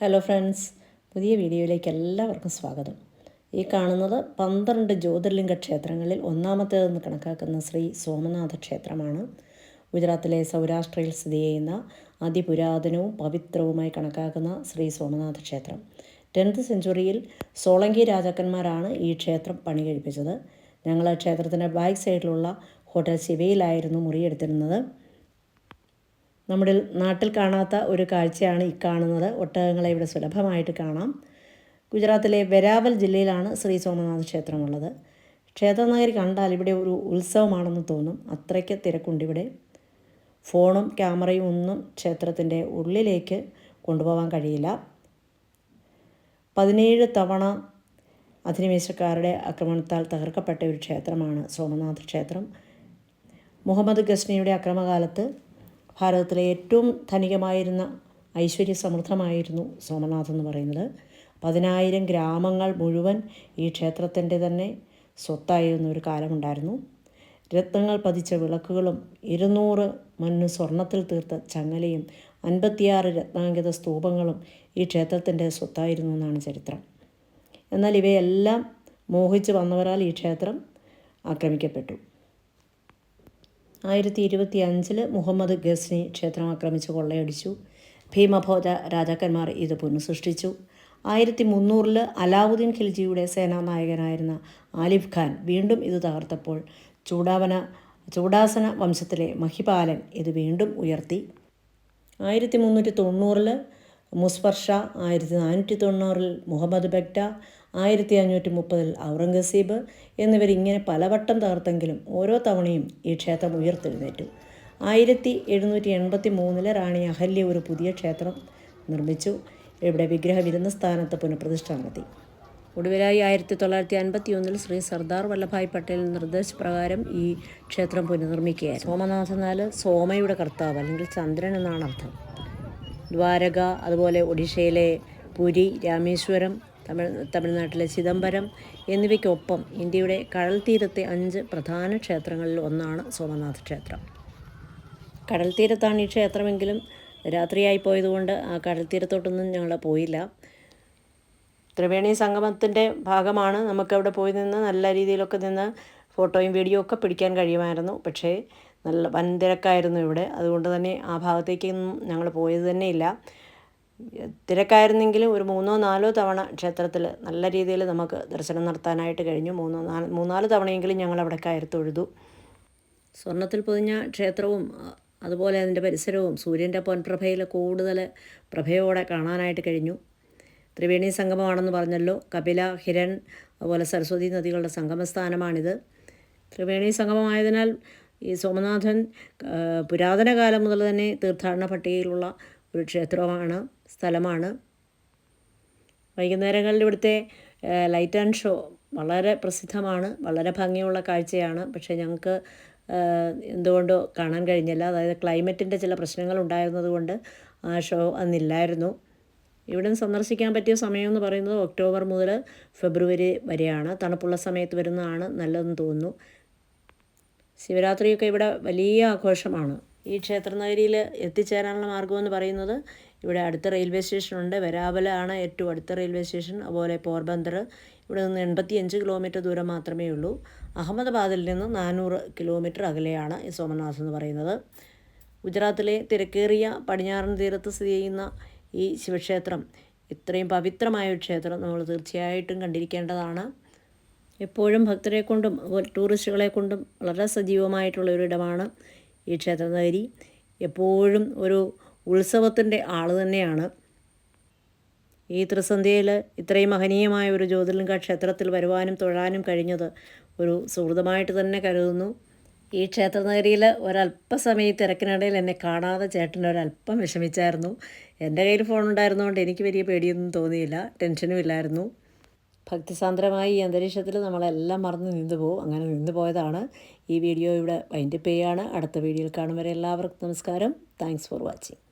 Hello friends പുതിയ വീഡിയോയിലേക്ക് എല്ലാവർക്കും സ്വാഗതം. ഈ കാണുന്നത് പന്ത്രണ്ട് ജ്യോതിർലിംഗ ക്ഷേത്രങ്ങളിൽ ഒന്നാമത്തേതെന്ന് കണക്കാക്കുന്ന ശ്രീ സോമനാഥ ക്ഷേത്രമാണ്. ഗുജറാത്തിലെ സൗരാഷ്ട്രയിൽ സ്ഥിതി ചെയ്യുന്ന അതിപുരാതനവും പവിത്രവുമായി കണക്കാക്കുന്ന ശ്രീ സോമനാഥ ക്ഷേത്രം. ടെൻത്ത് സെഞ്ചുറിയിൽ സോളങ്കി രാജാക്കന്മാരാണ് ഈ ക്ഷേത്രം പണി കഴിപ്പിച്ചത് ഞങ്ങൾ ക്ഷേത്രത്തിന്റെ ബാക്ക് സൈഡിലുള്ള ഹോട്ടൽ ശിവയിലായിരുന്നു മുറിയെടുത്തിരുന്നത്. നമ്മുടെ നാട്ടിൽ കാണാത്ത ഒരു കാഴ്ചയാണ് ഈ കാണുന്നത്. ഒട്ടകങ്ങളെ ഇവിടെ സുലഭമായിട്ട് കാണാം. ഗുജറാത്തിലെ വെരാവൽ ജില്ലയിലാണ് ശ്രീ സോമനാഥ ക്ഷേത്രമുള്ളത് ക്ഷേത്രനഗരി കണ്ടാൽ ഇവിടെ ഒരു ഉത്സവമാണെന്ന് തോന്നും. അത്രയ്ക്ക് തിരക്കുണ്ട് ഇവിടെ. ഫോണും ക്യാമറയും ഒന്നും ക്ഷേത്രത്തിന്റെ ഉള്ളിലേക്ക് കൊണ്ടുപോകാൻ കഴിയില്ല. പതിനേഴ് തവണ അധിനിവേശക്കാരുടെ ആക്രമണത്താൽ തകർക്കപ്പെട്ട ഒരു ക്ഷേത്രമാണ് സോമനാഥ ക്ഷേത്രം. മുഹമ്മദ് ഗസ്നിയുടെ അക്രമകാലത്ത് ഭാരതത്തിലെ ഏറ്റവും ധനികമായിരുന്ന ഐശ്വര്യ സമൃദ്ധമായിരുന്നു സോമനാഥ് എന്ന് പറയുന്നത്. പതിനായിരം ഗ്രാമങ്ങൾ മുഴുവൻ ഈ ക്ഷേത്രത്തിന്റെ തന്നെ സ്വത്തായിരുന്ന ഒരു കാലമുണ്ടായിരുന്നു. രത്നങ്ങൾ പതിച്ച വിളക്കുകളും ഇരുന്നൂറ് മണ്ണ് സ്വർണത്തിൽ തീർത്ത ചങ്ങലയും അൻപത്തിയാറ് രത്നാങ്കിത സ്തൂപങ്ങളും ഈ ക്ഷേത്രത്തിന്റെ സ്വത്തായിരുന്നു എന്നാണ് ചരിത്രം. എന്നാൽ ഇവയെല്ലാം മോഹിച്ച് വന്നവരാൽ ഈ ക്ഷേത്രം ആക്രമിക്കപ്പെട്ടു. ആയിരത്തി ഇരുപത്തി അഞ്ചിൽ മുഹമ്മദ് ഗസ്നി ക്ഷേത്രം ആക്രമിച്ച് കൊള്ളയടിച്ചു. ഭീമഭോജ രാജാക്കന്മാർ ഇത് പുനഃസൃഷ്ടിച്ചു. ആയിരത്തി മുന്നൂറിൽ അലാവുദ്ദീൻ ഖിൽജിയുടെ സേനാനായകനായിരുന്ന ആലിഫ് ഖാൻ വീണ്ടും ഇത് തകർത്തപ്പോൾ ചൂടാവന ചൂടാസന വംശത്തിലെ മഹിപാലൻ ഇത് വീണ്ടും ഉയർത്തി. ആയിരത്തി മുന്നൂറ്റി തൊണ്ണൂറിൽ മുസ്ഫർ ഷാ ആയിരത്തി നാനൂറ്റി തൊണ്ണൂറിൽ മുഹമ്മദ് ബെഗ്ഡ ആയിരത്തി അഞ്ഞൂറ്റി മുപ്പതിൽ ഔറംഗസീബ് എന്നിവരിങ്ങനെ പലവട്ടം തകർത്തെങ്കിലും ഓരോ തവണയും ഈ ക്ഷേത്രം ഉയർത്തെഴുന്നേറ്റു. ആയിരത്തി എഴുന്നൂറ്റി എൺപത്തി മൂന്നിലെ റാണി അഹല്യ ഒരു പുതിയ ക്ഷേത്രം നിർമ്മിച്ചു. ഇവിടെ വിഗ്രഹം ഇരുന്ന സ്ഥാനത്ത് പുനഃപ്രതിഷ്ഠ നടത്തി ഒടുവിലായി ആയിരത്തി തൊള്ളായിരത്തി അൻപത്തി ഒന്നിൽ ശ്രീ സർദാർ വല്ലഭായ് പട്ടേൽ നിർദ്ദേശപ്രകാരം ഈ ക്ഷേത്രം പുനർനിർമ്മിക്കുകയായിരുന്നു. സോമനാഥനാല് സോമയുടെ കർത്താവ് അല്ലെങ്കിൽ ചന്ദ്രൻ എന്നാണ് അർത്ഥം. ദ്വാരക അതുപോലെ ഒഡീഷയിലെ പുരി രാമേശ്വരം തമിഴ് തമിഴ്നാട്ടിലെ ചിദംബരം എന്നിവയ്ക്കൊപ്പം ഇന്ത്യയുടെ കടൽ തീരത്തെ അഞ്ച് പ്രധാന ക്ഷേത്രങ്ങളിൽ ഒന്നാണ് സോമനാഥ് ക്ഷേത്രം. കടൽ തീരത്താണ് ഈ ക്ഷേത്രമെങ്കിലും രാത്രിയായി പോയതുകൊണ്ട് ആ കടൽ തീരത്തോട്ടൊന്നും ഞങ്ങൾ പോയില്ല. ത്രിവേണി സംഗമത്തിന്റെ ഭാഗമാണ് നമുക്കവിടെ പോയി നിന്ന് നല്ല രീതിയിലൊക്കെ നിന്ന് ഫോട്ടോയും വീഡിയോ ഒക്കെ പിടിക്കാൻ കഴിയുമായിരുന്നു. പക്ഷേ നല്ല വൻ തിരക്കായിരുന്നു ഇവിടെ. അതുകൊണ്ട് തന്നെ ആ ഭാഗത്തേക്കൊന്നും ഞങ്ങൾ പോയത് തന്നെയില്ല തിരക്കായിരുന്നെങ്കിലും ഒരു മൂന്നോ നാലോ തവണ ക്ഷേത്രത്തിൽ നല്ല രീതിയിൽ നമുക്ക് ദർശനം നടത്താനായിട്ട് കഴിഞ്ഞു. മൂന്നോ നാല് മൂന്നാൽ തവണയെങ്കിലും ഞങ്ങൾ അവിടെ കയറി തൊഴുതു സ്വർണത്തിൽ പൊതിഞ്ഞ ക്ഷേത്രവും അതുപോലെ അതിന്റെ പരിസരവും സൂര്യന്റെ പൊൻപ്രഭയിൽ കൂടുതൽ പ്രഭയോടെ കാണാനായിട്ട് കഴിഞ്ഞു. ത്രിവേണി സംഗമമാണെന്ന് പറഞ്ഞല്ലോ. കപില ഹിരൺ അതുപോലെ സരസ്വതി നദികളുടെ സംഗമസ്ഥാനമാണിത്. ത്രിവേണി സംഗമമായതിനാൽ ഈ സോമനാഥൻ പുരാതന കാലം മുതൽ തന്നെ തീർത്ഥാടന പട്ടികയിലുള്ള ഒരു ക്ഷേത്രമാണ് സ്ഥലമാണ്. വൈകുന്നേരങ്ങളിൽ ഇവിടുത്തെ ലൈറ്റ് ആൻഡ് ഷോ വളരെ പ്രസിദ്ധമാണ് വളരെ ഭംഗിയുള്ള കാഴ്ചയാണ്. പക്ഷേ ഞങ്ങൾക്ക് എന്തുകൊണ്ടോ കാണാൻ കഴിഞ്ഞില്ല. അതായത് ക്ലൈമറ്റിന്റെ ചില പ്രശ്നങ്ങൾ ഉണ്ടായിരുന്നതുകൊണ്ട് ആ ഷോ അന്നില്ലായിരുന്നു. ഇവിടെ സന്ദർശിക്കാൻ പറ്റിയ സമയം എന്ന് പറയുന്നത് ഒക്ടോബർ മുതൽ ഫെബ്രുവരി വരെയാണ്. തണുപ്പുള്ള സമയത്ത് വരുന്നതാണ് നല്ലതെന്ന് തോന്നുന്നു. ശിവരാത്രിയൊക്കെ ഇവിടെ വലിയ ആഘോഷമാണ്. ഈ ക്ഷേത്രനഗരിയിൽ എത്തിച്ചേരാനുള്ള മാർഗമെന്ന് പറയുന്നത് ഇവിടെ അടുത്ത റെയിൽവേ സ്റ്റേഷനുണ്ട്. വരാവലാണ് ഏറ്റവും അടുത്ത റെയിൽവേ സ്റ്റേഷൻ അതുപോലെ പോർബന്ദർ ഇവിടെ നിന്ന് എൺപത്തിയഞ്ച് കിലോമീറ്റർ ദൂരം മാത്രമേ ഉള്ളൂ. അഹമ്മദാബാദിൽ നിന്ന് നാനൂറ് കിലോമീറ്റർ അകലെയാണ് ഈ സോമനാഥ് എന്ന് പറയുന്നത്. ഗുജറാത്തിലെ തിരക്കേറിയ പടിഞ്ഞാറൻ തീരത്ത് സ്ഥിതി ചെയ്യുന്ന ഈ ശിവക്ഷേത്രം ഇത്രയും പവിത്രമായ ഒരു ക്ഷേത്രം നമ്മൾ തീർച്ചയായിട്ടും കണ്ടിരിക്കേണ്ടതാണ്. എപ്പോഴും ഭക്തരെ കൊണ്ടും ടൂറിസ്റ്റുകളെ കൊണ്ടും വളരെ സജീവമായിട്ടുള്ള ഒരിടമാണ് ഈ ക്ഷേത്രനഗരി എപ്പോഴും ഒരു ഉത്സവത്തിന്റെ ആൾ തന്നെയാണ്. ഈ ത്രിസന്ധ്യയിൽ ഇത്രയും മഹനീയമായ ഒരു ജ്യോതിർലിംഗ ക്ഷേത്രത്തിൽ വരുവാനും തൊഴാനും കഴിഞ്ഞത് ഒരു സുഹൃതമായിട്ട് തന്നെ കരുതുന്നു. ഈ ക്ഷേത്രനഗരിയിൽ ഒരല്പസമയ തിരക്കിനിടയിൽ എന്നെ കാണാതെ ചേട്ടൻ ഒരല്പം വിഷമിച്ചായിരുന്നു. എന്റെ കയ്യിൽ ഫോൺ ഉണ്ടായിരുന്നുകൊണ്ട് എനിക്ക് വലിയ പേടിയൊന്നും തോന്നിയില്ല. ടെൻഷനും ഇല്ലായിരുന്നു. ഭക്തിസാന്ദ്രമായ ഈ അന്തരീക്ഷത്തിൽ നമ്മളെല്ലാം മറന്ന് നിന്നു പോകും. അങ്ങനെ നിന്നു പോയതാണ് ഈ വീഡിയോ ഇവിടെ വൈൻഡപ്പ് ചെയ്യുകയാണ് അടുത്ത വീഡിയോയിൽ കാണും വരെ എല്ലാവർക്കും നമസ്കാരം. Thanks for watching